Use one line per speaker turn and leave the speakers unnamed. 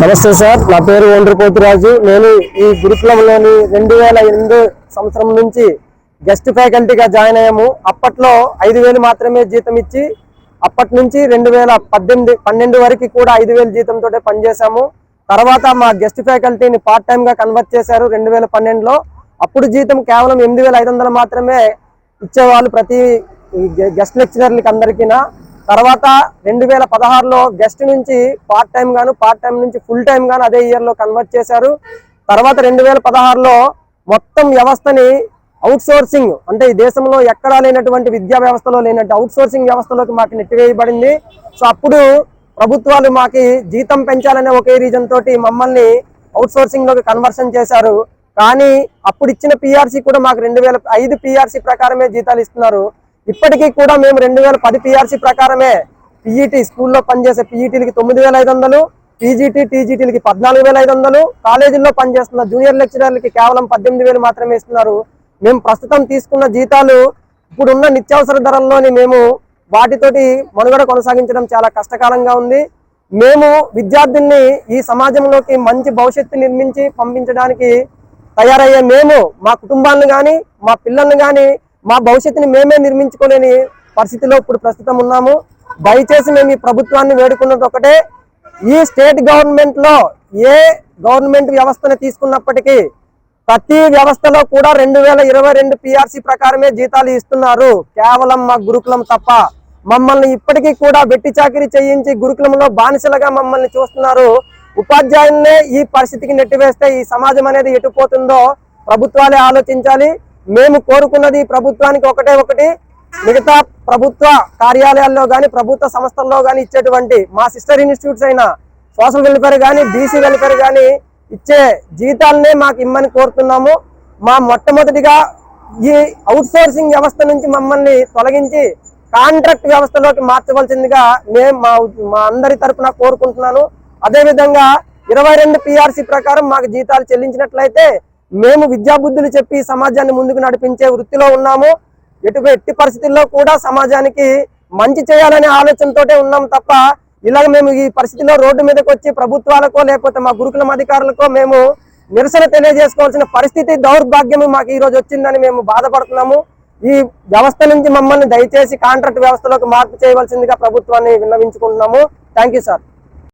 నమస్తే సార్ నా పేరు ఒండ్రి నేను ఈ గురుకులంలోని రెండు వేల ఎనిమిది సంవత్సరం నుంచి గెస్ట్ ఫ్యాకల్టీగా జాయిన్ అయ్యాము. అప్పట్లో ఐదు వేలు మాత్రమే జీతం ఇచ్చి అప్పటి నుంచి రెండు వేల పద్దెనిమిది పన్నెండు వరకు కూడా ఐదు వేలు జీతంతో పనిచేశాము. తర్వాత మా గెస్ట్ ఫ్యాకల్టీని పార్ట్ టైంగా కన్వర్ట్ చేశారు రెండు వేల పన్నెండులో. అప్పుడు జీతం కేవలం ఎనిమిది వేల ఐదు వందలు మాత్రమే ఇచ్చేవాళ్ళు ప్రతి గెస్ట్ లెక్చరర్లకి అందరికీనా. తర్వాత రెండు వేల పదహారులో గెస్ట్ నుంచి పార్ట్ టైం గాను పార్ట్ టైం నుంచి ఫుల్ టైం గాను అదే ఇయర్లో కన్వర్ట్ చేశారు. తర్వాత రెండు వేల పదహారులో మొత్తం వ్యవస్థని అవుట్ సోర్సింగ్ అంటే ఈ దేశంలో ఎక్కడా లేనటువంటి విద్యా వ్యవస్థలో లేనట్టు అవుట్ సోర్సింగ్ వ్యవస్థలోకి మాకు నెట్టివేయబడింది. సో అప్పుడు ప్రభుత్వాలు మాకి జీతం పెంచాలనే ఒకే రీజన్ తోటి మమ్మల్ని అవుట్ సోర్సింగ్లోకి కన్వర్షన్ చేశారు. కానీ అప్పుడు ఇచ్చిన పిఆర్సీ కూడా మాకు రెండు వేల ఐదు పిఆర్సీ ప్రకారమే జీతాలు ఇస్తున్నారు. ఇప్పటికీ కూడా మేము రెండు వేల పది పిఆర్సీ ప్రకారమే పిఈటి స్కూల్లో పనిచేసే పిఈటీలకి తొమ్మిది వేల ఐదు వందలు పీజీటీ టీజీటీలకి పద్నాలుగు వేల ఐదు వందలు. కాలేజీల్లో పనిచేస్తున్న జూనియర్ లెక్చరర్లకి కేవలం పద్దెనిమిది వేలు మాత్రమే ఇస్తున్నారు. మేము ప్రస్తుతం తీసుకున్న జీతాలు ఇప్పుడున్న నిత్యావసర ధరల్లోని మేము వాటితోటి మనుగడ కొనసాగించడం చాలా కష్టకాలంగా ఉంది. మేము విద్యార్థుల్ని ఈ సమాజంలోకి మంచి భవిష్యత్తు నిర్మించి పంపించడానికి తయారయ్యే మేము మా కుటుంబాలను కానీ మా పిల్లల్ని కానీ మా భవిష్యత్తుని మేమే నిర్మించుకోలేని పరిస్థితిలో ఇప్పుడు ప్రస్తుతం ఉన్నాము. దయచేసి మేము ఈ ప్రభుత్వాన్ని వేడుకున్నది ఒకటే. ఈ స్టేట్ గవర్నమెంట్లో ఏ గవర్నమెంట్ వ్యవస్థను తీసుకున్నప్పటికీ ప్రతి వ్యవస్థలో కూడా రెండు వేల ఇరవై రెండు పిఆర్సీ ప్రకారమే జీతాలు ఇస్తున్నారు. కేవలం మా గురుకులం తప్ప మమ్మల్ని ఇప్పటికీ కూడా వెట్టి చాకిరీ చేయించి గురుకులంలో బానిసలుగా మమ్మల్ని చూస్తున్నారు. ఉపాధ్యాయుల్నే ఈ పరిస్థితికి నెట్టివేస్తే ఈ సమాజం అనేది ఎటుపోతుందో ప్రభుత్వాలే ఆలోచించాలి. మేము కోరుకున్నది ప్రభుత్వానికి ఒకటే ఒకటి. మిగతా ప్రభుత్వ కార్యాలయాల్లో కానీ ప్రభుత్వ సంస్థల్లో కానీ ఇచ్చేటువంటి మా సిస్టర్ ఇన్స్టిట్యూట్స్ అయిన సోషల్ వెల్ఫేర్ కానీ బీసీ వెల్ఫేర్ కానీ ఇచ్చే జీతాలనే మాకు ఇమ్మని కోరుతున్నాము. మా మొట్టమొదటిగా ఈ అవుట్సోర్సింగ్ వ్యవస్థ నుంచి మమ్మల్ని తొలగించి కాంట్రాక్ట్ వ్యవస్థలోకి మార్చవలసిందిగా మేము మా మా అందరి తరపున కోరుకుంటున్నాను. అదేవిధంగా ఇరవై రెండు పిఆర్సీ ప్రకారం మాకు జీతాలు చెల్లించినట్లయితే మేము విద్యాబుద్ధులు చెప్పి సమాజాన్ని ముందుకు నడిపించే వృత్తిలో ఉన్నాము. ఎటు ఎట్టి పరిస్థితుల్లో కూడా సమాజానికి మంచి చేయాలనే ఆలోచనతోటే ఉన్నాం తప్ప ఇలాగ మేము ఈ పరిస్థితిలో రోడ్డు మీదకి వచ్చి ప్రభుత్వాలకో లేకపోతే మా గురుకులం అధికారులకో మేము నిరసన తెలియజేసుకోవాల్సిన పరిస్థితి దౌర్భాగ్యం మాకు ఈ రోజు వచ్చిందని మేము బాధపడుతున్నాము. ఈ వ్యవస్థ నుంచి మమ్మల్ని దయచేసి కాంట్రాక్ట్ వ్యవస్థలోకి మార్పు చేయవలసిందిగా ప్రభుత్వాన్ని విన్నవించుకుంటున్నాము. Thank you sir.